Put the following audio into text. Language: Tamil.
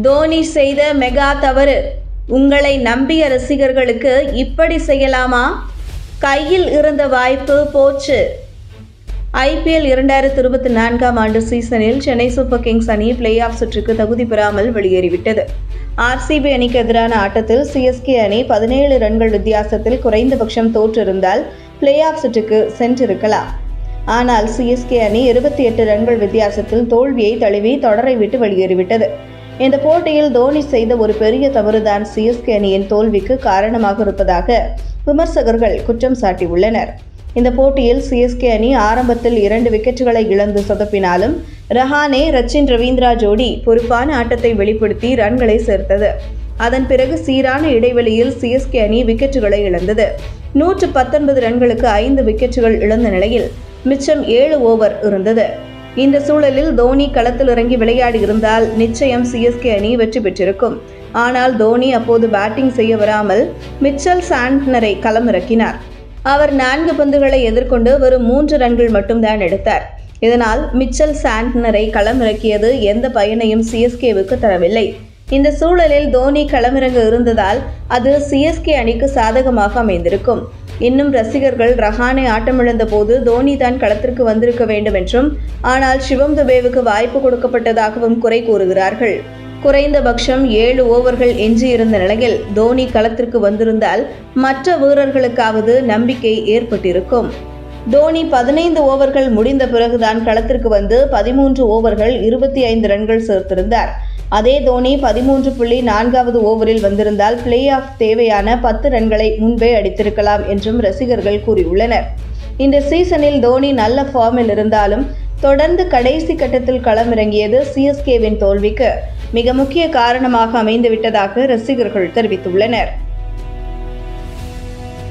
தோனி செய்த மெகா தவறு. உங்களை நம்பிய ரசிகர்களுக்கு இப்படி செய்யலாமா? கையில் இருந்த வாய்ப்பு போச்சு. ஐபிஎல் இரண்டாயிரத்தி இருபத்தி நான்காம் ஆண்டு சீசனில் சென்னை சூப்பர் கிங்ஸ் அணி பிளே ஆஃப் சுற்றுக்கு தகுதி பெறாமல் வெளியேறிவிட்டது. ஆர்சிபி அணிக்கு எதிரான ஆட்டத்தில் சிஎஸ்கே அணி பதினேழு ரன்கள் வித்தியாசத்தில் குறைந்தபட்சம் தோற்றிருந்தால் பிளே ஆஃப் சுற்றுக்கு சென்றிருக்கலாம். ஆனால் சிஎஸ்கே அணி இருபத்தி எட்டு ரன்கள் வித்தியாசத்தில் தோல்வியை தழுவி தொடரை விட்டு வெளியேறிவிட்டது. இந்த போட்டியில் தோனி செய்த ஒரு பெரிய தவறுதான் சிஎஸ்கே அணியின் தோல்விக்கு காரணமாக இருப்பதாக விமர்சகர்கள் குற்றம் சாட்டியுள்ளனர். இந்த போட்டியில் சிஎஸ்கே அணி ஆரம்பத்தில் இரண்டு விக்கெட்டுகளை இழந்து சொதப்பினாலும் ரஹானே ரச்சின் ரவீந்திரா ஜோடி பொறுப்பான ஆட்டத்தை வெளிப்படுத்தி ரன்களை சேர்த்தது. அதன் பிறகு சீரான இடைவெளியில் சிஎஸ்கே அணி விக்கெட்டுகளை இழந்தது. நூற்று பத்தொன்பது ரன்களுக்கு ஐந்து விக்கெட்டுகள் இழந்த நிலையில் மிச்சம் ஏழு ஓவர் இருந்தது. இந்த சூழலில் தோனி களத்தில் இறங்கி விளையாடி இருந்தால் நிச்சயம் சிஎஸ்கே அணி வெற்றி பெற்றிருக்கும். ஆனால் தோனி அப்போது பேட்டிங் செய்ய வராமல் மிச்சல் சாண்ட்னரை களமிறக்கினார். அவர் நான்கு பந்துகளை எதிர்கொண்டு வெறும் மூன்று ரன்கள் மட்டும்தான் எடுத்தார். இதனால் மிச்சல் சாண்ட்னரை களமிறக்கியது எந்த பயனையும் சிஎஸ்கேவுக்கு தரவில்லை. இந்த சூழலில் தோனி களமிறங்க இருந்ததால் அது சிஎஸ்கே அணிக்கு சாதகமாக அமைந்திருக்கும். இன்னும் ரசிகர்கள் ரஹானை ஆட்டமிழந்த போது தோனி தான் களத்திற்கு வந்திருக்க வேண்டும் என்றும் ஆனால் சிவம் துபேவுக்கு வாய்ப்பு கொடுக்கப்பட்டதாகவும் குறை கூறுகிறார்கள். குறைந்தபட்சம் ஏழு ஓவர்கள் எஞ்சியிருந்த நிலையில் தோனி களத்திற்கு வந்திருந்தால் மற்ற வீரர்களுக்காவது நம்பிக்கை ஏற்பட்டிருக்கும். தோனி பதினைந்து ஓவர்கள் முடிந்த பிறகுதான் களத்திற்கு வந்து பதிமூன்று ஓவர்கள் இருபத்தி ஐந்து ரன்கள் சேர்த்திருந்தார். அதே தோனி பதிமூன்று புள்ளி நான்காவது ஓவரில் வந்திருந்தால் பிளே ஆஃப் தேவையான பத்து ரன்களை முன்பே அடித்திருக்கலாம் என்றும் ரசிகர்கள் கூறியுள்ளனர். இந்த சீசனில் தோனி நல்ல ஃபார்மில் இருந்தாலும் தொடர்ந்து கடைசி கட்டத்தில் களமிறங்கியது சிஎஸ்கேவின் தோல்விக்கு மிக முக்கிய காரணமாக அமைந்துவிட்டதாக ரசிகர்கள் தெரிவித்துள்ளனர்.